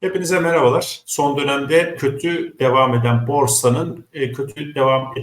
Hepinize merhabalar. Son dönemde kötü devam eden borsanın e, kötü devam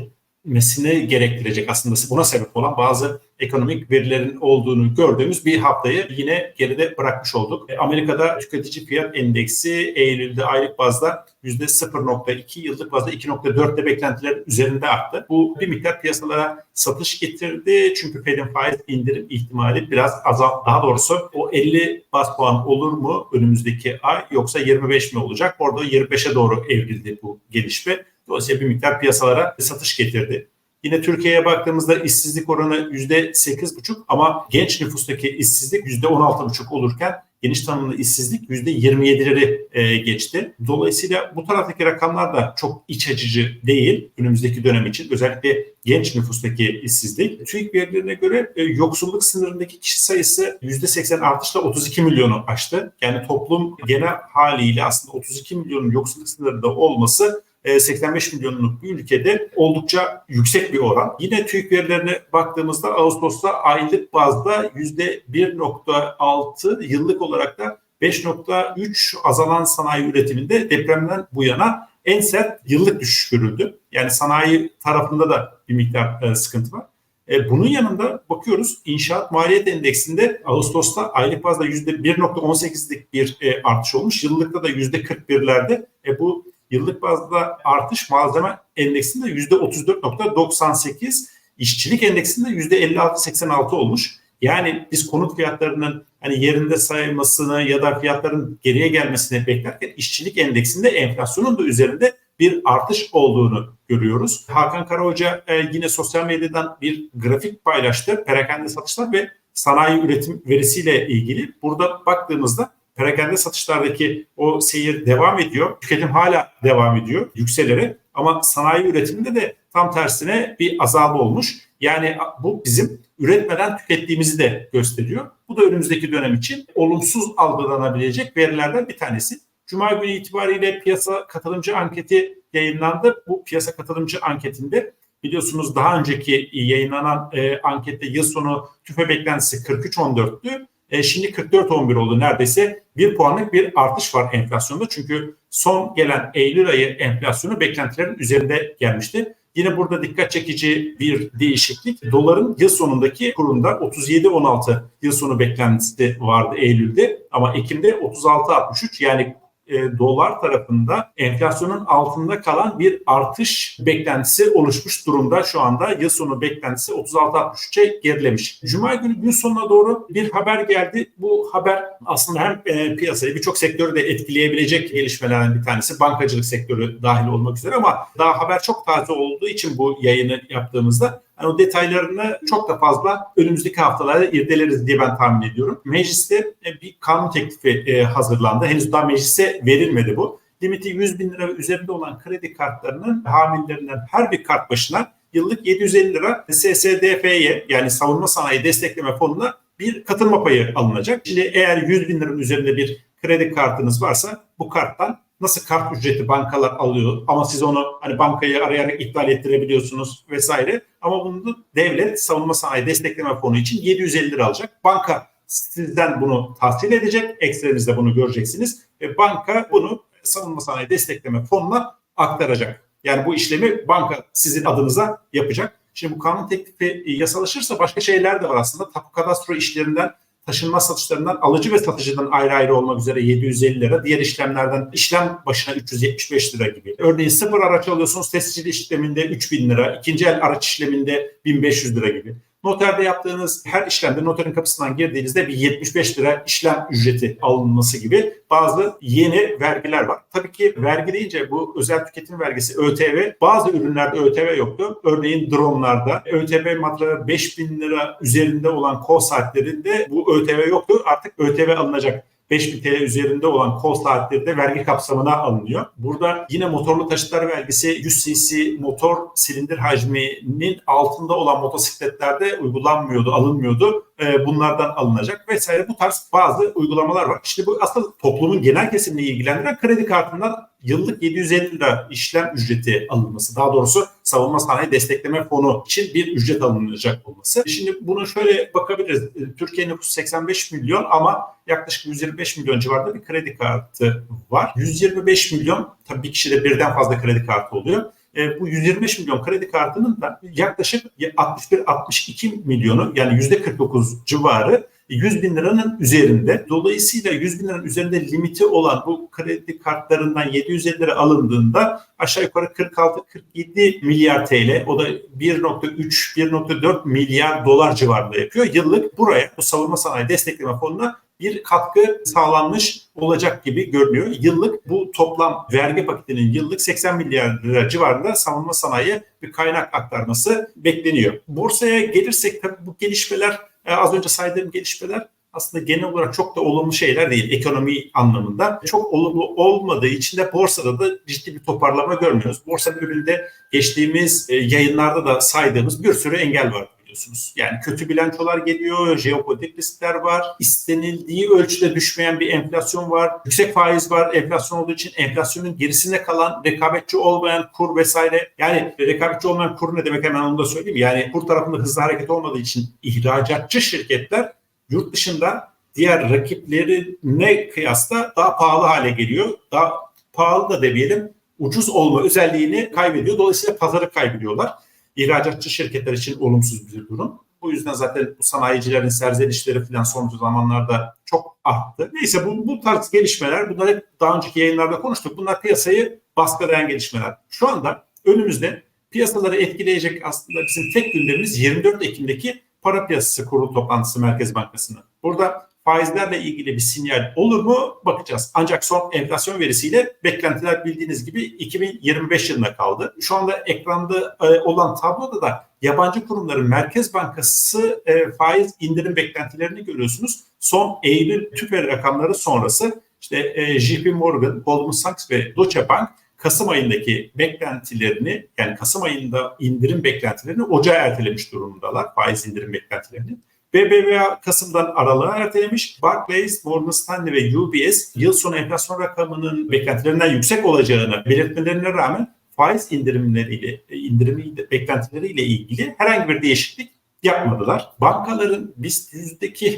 etmesini gerektirecek aslında buna sebep olan bazı ekonomik verilerin olduğunu gördüğümüz bir haftayı yine geride bırakmış olduk. E, Amerika'da tüketici fiyat endeksi Eylül'de aylık bazda %0.2, yıllık bazda 2.4'te beklentiler üzerinde arttı. Bu bir miktar piyasalara satış getirdi. Çünkü Fed'in faiz indirim ihtimali biraz azal. Daha doğrusu o 50 bas puan olur mu önümüzdeki ay yoksa 25 mi olacak? Orada 25'e doğru evrildi bu gelişme. Dolayısıyla bir miktar piyasalara satış getirdi. Yine Türkiye'ye baktığımızda işsizlik oranı %8,5 ama genç nüfustaki işsizlik %16,5 olurken geniş tanımlı işsizlik %27'leri e, geçti. Dolayısıyla bu taraftaki rakamlar da çok iç açıcı değil önümüzdeki dönem için. Özellikle genç nüfustaki işsizlik. TÜİK verilerine göre e, yoksulluk sınırındaki kişi sayısı %80 artışla 32 milyonu aştı. Yani toplum genel haliyle aslında 32 milyonun yoksulluk sınırında olması 85 e, milyonluk bir ülkede oldukça yüksek bir oran. Yine TÜİK verilerine baktığımızda Ağustos'ta aylık bazda %1.6 yıllık olarak da 5.3 azalan sanayi üretiminde depremden bu yana en sert yıllık düşüş görüldü. Yani sanayi tarafında da bir miktar e, sıkıntı var. E, bunun yanında bakıyoruz inşaat maliyet endeksinde Ağustos'ta aylık bazda %1.18'lik bir artış olmuş. Yıllıkta da %41'lerde. E, bu yıllık bazda artış malzeme endeksinde %34.98, işçilik endeksinde %56.86 olmuş. Yani biz konut fiyatlarının hani yerinde sayılmasını ya da fiyatların geriye gelmesini beklerken işçilik endeksinde enflasyonun da üzerinde bir artış olduğunu görüyoruz. Hakan Karahoca e, yine sosyal medyadan bir grafik paylaştı. Perakende satışlar ve sanayi üretim verisiyle ilgili. Burada baktığımızda perakende satışlardaki o seyir devam ediyor. Tüketim hala devam ediyor yükselerek ama sanayi üretiminde de tam tersine bir azalma olmuş. Yani bu bizim üretmeden tükettiğimizi de gösteriyor. Bu da önümüzdeki dönem için olumsuz algılanabilecek verilerden bir tanesi. Cuma günü itibariyle piyasa katılımcı anketi yayınlandı. Bu piyasa katılımcı anketinde biliyorsunuz daha önceki yayınlanan e, ankette yıl sonu tüfe beklentisi 43.14'tü. E, şimdi 44-11 oldu neredeyse. Bir puanlık bir artış var enflasyonda. Çünkü son gelen Eylül ayı enflasyonu beklentilerin üzerinde gelmişti. Yine burada dikkat çekici bir değişiklik. Doların yıl sonundaki kurunda 37-16 yıl sonu beklentisi vardı Eylül'de ama Ekim'de 36-63 yani e, dolar tarafında enflasyonun altında kalan bir artış beklentisi oluşmuş durumda. Şu anda yıl sonu beklentisi 36-63'e gerilemiş. Cuma günü gün sonuna doğru bir haber geldi. Bu haber aslında hem e, piyasayı birçok sektörü de etkileyebilecek gelişmelerden bir tanesi. Bankacılık sektörü dahil olmak üzere ama daha haber çok taze olduğu için bu yayını yaptığımızda yani o detaylarını çok da fazla önümüzdeki haftalarda irdeleriz diye ben tahmin ediyorum. Mecliste e, bir kanun teklifi e, hazırlandı. Henüz daha meclise verilmedi bu. Limiti 100 bin lira üzerinde olan kredi kartlarının hamillerinden her bir kart başına yıllık 750 lira SSDF'ye yani savunma sanayi destekleme fonuna bir katılma payı alınacak. Şimdi eğer 100 bin liranın üzerinde bir kredi kartınız varsa bu karttan nasıl kart ücreti bankalar alıyor ama siz onu hani bankayı arayarak iptal ettirebiliyorsunuz vesaire. Ama bunu devlet savunma sanayi destekleme fonu için 750 lira alacak. Banka sizden bunu tahsil edecek. Ekstrenizde bunu göreceksiniz. Ve banka bunu savunma sanayi destekleme fonuna aktaracak. Yani bu işlemi banka sizin adınıza yapacak. Şimdi bu kanun teklifi yasalaşırsa başka şeyler de var aslında. Tapu kadastro işlerinden taşınma satışlarından alıcı ve satıcıdan ayrı ayrı olmak üzere 750 lira, diğer işlemlerden işlem başına 375 lira gibi. Örneğin sıfır araç alıyorsunuz tescil işleminde 3000 lira, ikinci el araç işleminde 1500 lira gibi. Noterde yaptığınız her işlemde noterin kapısından girdiğinizde bir 75 lira işlem ücreti alınması gibi bazı yeni vergiler var. Tabii ki vergi deyince bu özel tüketim vergisi ÖTV bazı ürünlerde ÖTV yoktu. Örneğin dronlarda ÖTV maddeleri 5000 lira üzerinde olan kol saatlerinde bu ÖTV yoktu. Artık ÖTV alınacak. 5000 TL üzerinde olan kol saatleri de vergi kapsamına alınıyor. Burada yine motorlu taşıtlar vergisi 100 cc motor silindir hacminin altında olan motosikletlerde uygulanmıyordu, alınmıyordu. Ee, bunlardan alınacak vesaire bu tarz bazı uygulamalar var. İşte bu aslında toplumun genel kesimini ilgilendiren kredi kartından yıllık 750 lira işlem ücreti alınması. Daha doğrusu savunma sanayi destekleme fonu için bir ücret alınacak olması. Şimdi bunu şöyle bakabiliriz. Türkiye nüfusu 85 milyon ama yaklaşık 125 milyon civarında bir kredi kartı var. 125 milyon tabii bir kişide birden fazla kredi kartı oluyor. E, bu 125 milyon kredi kartının da yaklaşık 61-62 milyonu yani %49 civarı 100 bin liranın üzerinde. Dolayısıyla 100 bin liranın üzerinde limiti olan bu kredi kartlarından 750 lira alındığında aşağı yukarı 46-47 milyar TL o da 1.3-1.4 milyar dolar civarında yapıyor. Yıllık buraya bu savunma sanayi destekleme fonuna bir katkı sağlanmış olacak gibi görünüyor. Yıllık bu toplam vergi paketinin yıllık 80 milyar lira civarında savunma sanayiye bir kaynak aktarması bekleniyor. Borsaya gelirsek tabii bu gelişmeler e, az önce saydığım gelişmeler aslında genel olarak çok da olumlu şeyler değil ekonomi anlamında. Çok olumlu olmadığı için de borsada da ciddi bir toparlama görmüyoruz. Borsanın önünde geçtiğimiz e, yayınlarda da saydığımız bir sürü engel var biliyorsunuz. Yani kötü bilançolar geliyor, jeopolitik riskler var, istenildiği ölçüde düşmeyen bir enflasyon var, yüksek faiz var, enflasyon olduğu için enflasyonun gerisinde kalan rekabetçi olmayan kur vesaire. Yani rekabetçi olmayan kur ne demek hemen onu da söyleyeyim. Yani kur tarafında hızlı hareket olmadığı için ihracatçı şirketler yurt dışında diğer rakiplerine kıyasla daha pahalı hale geliyor. Daha pahalı da demeyelim ucuz olma özelliğini kaybediyor. Dolayısıyla pazarı kaybediyorlar ihracatçı şirketler için olumsuz bir durum. Bu yüzden zaten bu sanayicilerin serzenişleri falan son zamanlarda çok arttı. Neyse bu, bu tarz gelişmeler, bunlar hep daha önceki yayınlarda konuştuk. Bunlar piyasayı baskılayan gelişmeler. Şu anda önümüzde piyasaları etkileyecek aslında bizim tek gündemimiz 24 Ekim'deki para piyasası kurulu toplantısı Merkez Bankası'nın. Burada faizlerle ilgili bir sinyal olur mu bakacağız. Ancak son enflasyon verisiyle beklentiler bildiğiniz gibi 2025 yılına kaldı. Şu anda ekranda e, olan tabloda da yabancı kurumların Merkez Bankası e, faiz indirim beklentilerini görüyorsunuz. Son Eylül tüfe rakamları sonrası işte e, JP Morgan, Goldman Sachs ve Deutsche Bank Kasım ayındaki beklentilerini yani Kasım ayında indirim beklentilerini ocağa ertelemiş durumdalar faiz indirim beklentilerini. BBVA Kasım'dan aralığa ertelemiş. Barclays, Morgan Stanley ve UBS yıl sonu enflasyon rakamının beklentilerinden yüksek olacağını belirtmelerine rağmen faiz indirimleriyle, indirimi beklentileriyle ilgili herhangi bir değişiklik yapmadılar. Bankaların BIST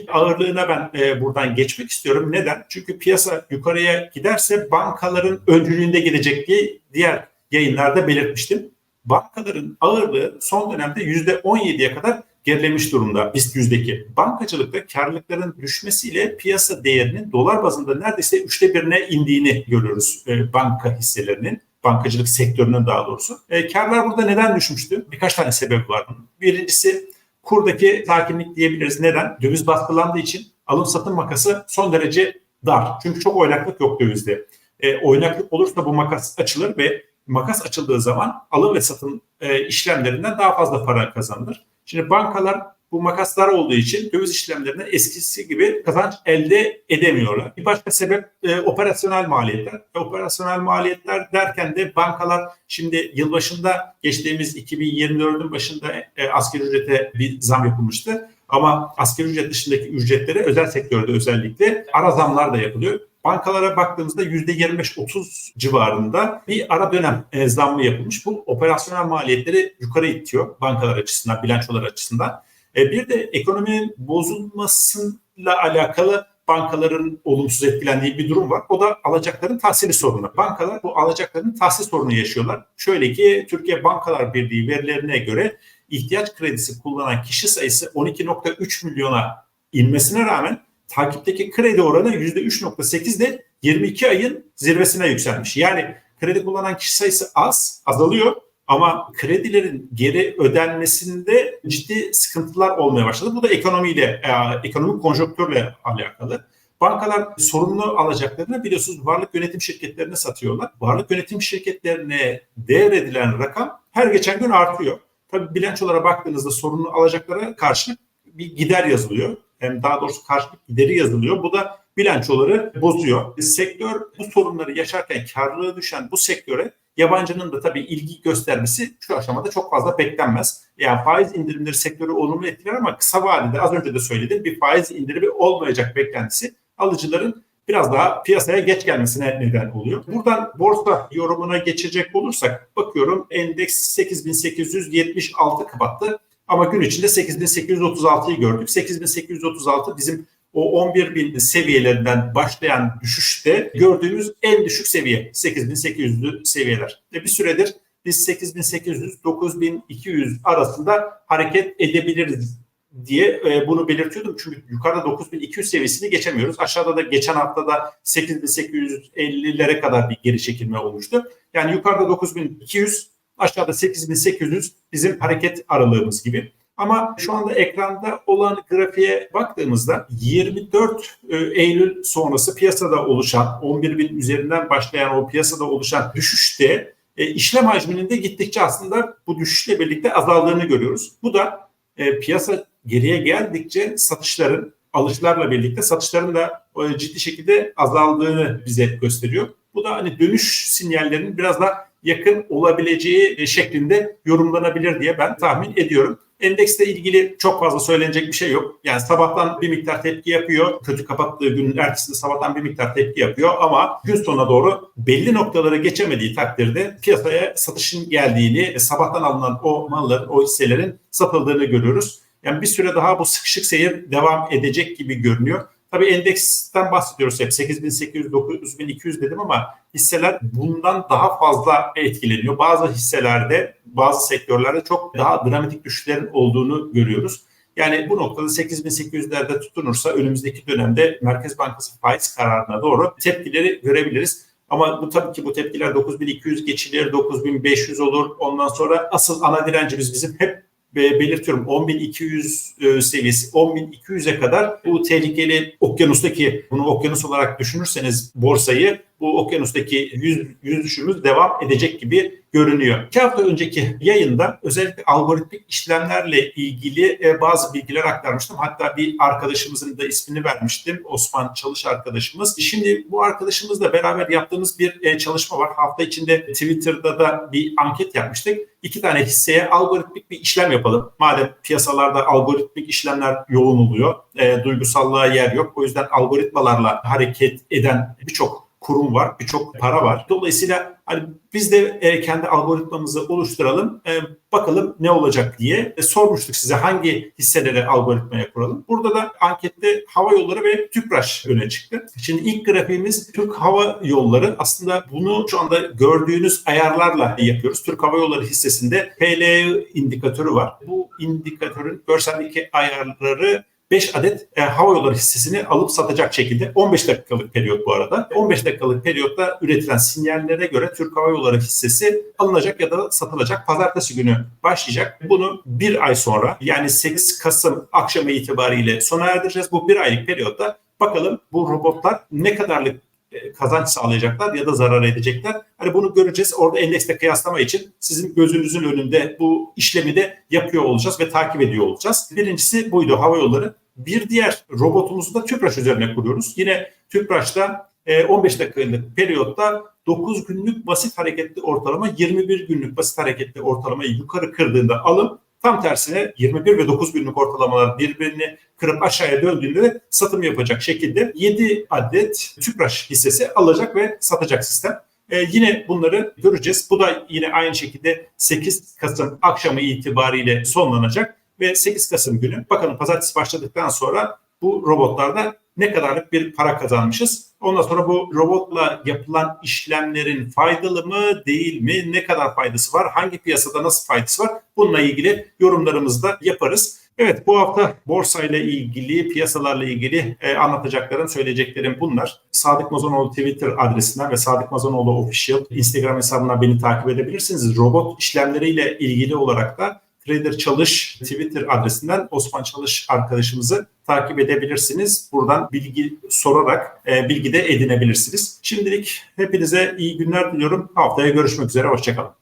ağırlığına ben e, buradan geçmek istiyorum. Neden? Çünkü piyasa yukarıya giderse bankaların öncülüğünde gelecek diye diğer yayınlarda belirtmiştim. Bankaların ağırlığı son dönemde %17'ye kadar gerilemiş durumda BIST yüzdeki. Bankacılıkta karlılıkların düşmesiyle piyasa değerinin dolar bazında neredeyse üçte birine indiğini görüyoruz e, banka hisselerinin bankacılık sektörünün daha doğrusu. E, karlar burada neden düşmüştü? Birkaç tane sebep var. Birincisi kurdaki sakinlik diyebiliriz. Neden? Döviz baskılandığı için alım satım makası son derece dar. Çünkü çok oynaklık yok dövizde. E, oynaklık olursa bu makas açılır ve makas açıldığı zaman alım ve satım e, işlemlerinden daha fazla para kazanılır. Şimdi bankalar bu makaslar olduğu için döviz işlemlerine eskisi gibi kazanç elde edemiyorlar. Bir başka sebep e, operasyonel maliyetler. E, operasyonel maliyetler derken de bankalar şimdi yılbaşında geçtiğimiz 2024'ün başında e, asgari ücrete bir zam yapılmıştı. Ama asgari ücret dışındaki ücretlere özel sektörde özellikle ara zamlar da yapılıyor. Bankalara baktığımızda %25-30 civarında bir ara dönem e, zammı yapılmış. Bu operasyonel maliyetleri yukarı itiyor bankalar açısından, bilançolar açısından. E, bir de ekonominin bozulmasıyla alakalı bankaların olumsuz etkilendiği bir durum var. O da alacakların tahsili sorunu. Bankalar bu alacakların tahsil sorunu yaşıyorlar. Şöyle ki Türkiye Bankalar Birliği verilerine göre ihtiyaç kredisi kullanan kişi sayısı 12.3 milyona inmesine rağmen takipteki kredi oranı %3.8 de 22 ayın zirvesine yükselmiş. Yani kredi kullanan kişi sayısı az, azalıyor ama kredilerin geri ödenmesinde ciddi sıkıntılar olmaya başladı. Bu da ekonomiyle, e, ekonomik konjonktürle alakalı. Bankalar sorumlu alacaklarını biliyorsunuz varlık yönetim şirketlerine satıyorlar. Varlık yönetim şirketlerine devredilen rakam her geçen gün artıyor. Tabii bilançolara baktığınızda sorumlu alacaklara karşı bir gider yazılıyor hem daha doğrusu karşılık gideri yazılıyor. Bu da bilançoları bozuyor. Sektör bu sorunları yaşarken karlılığı düşen bu sektöre yabancının da tabii ilgi göstermesi şu aşamada çok fazla beklenmez. Yani faiz indirimleri sektörü olumlu etkiler ama kısa vadede az önce de söyledim bir faiz indirimi olmayacak beklentisi alıcıların biraz daha piyasaya geç gelmesine neden oluyor. Buradan borsa yorumuna geçecek olursak bakıyorum endeks 8876 kapattı. Ama gün içinde 8836'yı gördük. 8836 bizim o 11 bin seviyelerinden başlayan düşüşte gördüğümüz en düşük seviye 8800'lü seviyeler. Ve bir süredir biz 8800-9200 arasında hareket edebiliriz diye e, bunu belirtiyordum. Çünkü yukarıda 9200 seviyesini geçemiyoruz. Aşağıda da geçen haftada 8850'lere kadar bir geri çekilme olmuştu. Yani yukarıda 9200, aşağıda 8800 bizim hareket aralığımız gibi. Ama şu anda ekranda olan grafiğe baktığımızda 24 e, Eylül sonrası piyasada oluşan 11 bin üzerinden başlayan o piyasada oluşan düşüşte e, işlem hacminin de gittikçe aslında bu düşüşle birlikte azaldığını görüyoruz. Bu da e, piyasa geriye geldikçe satışların alışlarla birlikte satışların da ciddi şekilde azaldığını bize gösteriyor. Bu da hani dönüş sinyallerinin biraz daha yakın olabileceği e, şeklinde yorumlanabilir diye ben tahmin ediyorum. Endeksle ilgili çok fazla söylenecek bir şey yok. Yani sabahtan bir miktar tepki yapıyor. Kötü kapattığı günün ertesinde sabahtan bir miktar tepki yapıyor ama gün sonuna doğru belli noktaları geçemediği takdirde piyasaya satışın geldiğini, sabahtan alınan o malların, o hisselerin satıldığını görüyoruz. Yani bir süre daha bu sıkışık seyir devam edecek gibi görünüyor. Tabii endeksten bahsediyoruz hep 8800 9200 dedim ama hisseler bundan daha fazla etkileniyor. Bazı hisselerde, bazı sektörlerde çok daha dramatik düşüşlerin olduğunu görüyoruz. Yani bu noktada 8800'lerde tutunursa önümüzdeki dönemde Merkez Bankası faiz kararına doğru tepkileri görebiliriz. Ama bu tabii ki bu tepkiler 9200 geçilir, 9500 olur. Ondan sonra asıl ana direncimiz bizim hep belirtiyorum 10.200 e, seviyesi 10.200'e kadar bu tehlikeli okyanustaki bunu okyanus olarak düşünürseniz borsayı bu okyanustaki yüz, yüzüşümüz devam edecek gibi görünüyor. İki hafta önceki yayında özellikle algoritmik işlemlerle ilgili e, bazı bilgiler aktarmıştım. Hatta bir arkadaşımızın da ismini vermiştim. Osman Çalış arkadaşımız. Şimdi bu arkadaşımızla beraber yaptığımız bir e, çalışma var. Hafta içinde Twitter'da da bir anket yapmıştık. İki tane hisseye algoritmik bir işlem yapalım. Madem piyasalarda algoritmik işlemler yoğun oluyor, e, duygusallığa yer yok. O yüzden algoritmalarla hareket eden birçok kurum var, birçok para var. Dolayısıyla hani biz de e, kendi algoritmamızı oluşturalım, e, bakalım ne olacak diye e, sormuştuk size hangi hisseleri algoritmaya kuralım. Burada da ankette hava yolları ve TÜPRAŞ öne çıktı. Şimdi ilk grafiğimiz Türk Hava Yolları. Aslında bunu şu anda gördüğünüz ayarlarla yapıyoruz. Türk Hava Yolları hissesinde PLE indikatörü var. Bu indikatörün görseldeki ayarları 5 adet e, hava yolları hissesini alıp satacak şekilde 15 dakikalık periyot bu arada. 15 dakikalık periyotta üretilen sinyallere göre Türk Hava Yolları hissesi alınacak ya da satılacak. Pazartesi günü başlayacak. Bunu bir ay sonra yani 8 Kasım akşamı itibariyle sona erdireceğiz. Bu bir aylık periyotta bakalım bu robotlar ne kadarlık e, kazanç sağlayacaklar ya da zarar edecekler. Hani bunu göreceğiz. Orada endekste kıyaslama için sizin gözünüzün önünde bu işlemi de yapıyor olacağız ve takip ediyor olacağız. Birincisi buydu hava yolları. Bir diğer robotumuzu da TÜPRAŞ üzerine kuruyoruz. Yine TÜPRAŞ'ta 15 e, dakikalık periyotta 9 günlük basit hareketli ortalama 21 günlük basit hareketli ortalamayı yukarı kırdığında alım Tam tersine 21 ve 9 günlük ortalamalar birbirini kırıp aşağıya döndüğünde de satım yapacak şekilde 7 adet Tüpraş hissesi alacak ve satacak sistem. Ee, yine bunları göreceğiz. Bu da yine aynı şekilde 8 Kasım akşamı itibariyle sonlanacak ve 8 Kasım günü bakalım pazartesi başladıktan sonra bu robotlarda ne kadarlık bir para kazanmışız. Ondan sonra bu robotla yapılan işlemlerin faydalı mı değil mi? Ne kadar faydası var? Hangi piyasada nasıl faydası var? Bununla ilgili yorumlarımızı da yaparız. Evet bu hafta borsayla ilgili, piyasalarla ilgili e, anlatacaklarım, söyleyeceklerim bunlar. Sadık Mazanoğlu Twitter adresinden ve Sadık Mazanoğlu Official Instagram hesabından beni takip edebilirsiniz. Robot işlemleriyle ilgili olarak da Trader Çalış Twitter adresinden Osman Çalış arkadaşımızı takip edebilirsiniz. Buradan bilgi sorarak e, bilgi de edinebilirsiniz. Şimdilik hepinize iyi günler diliyorum. Haftaya görüşmek üzere. Hoşçakalın.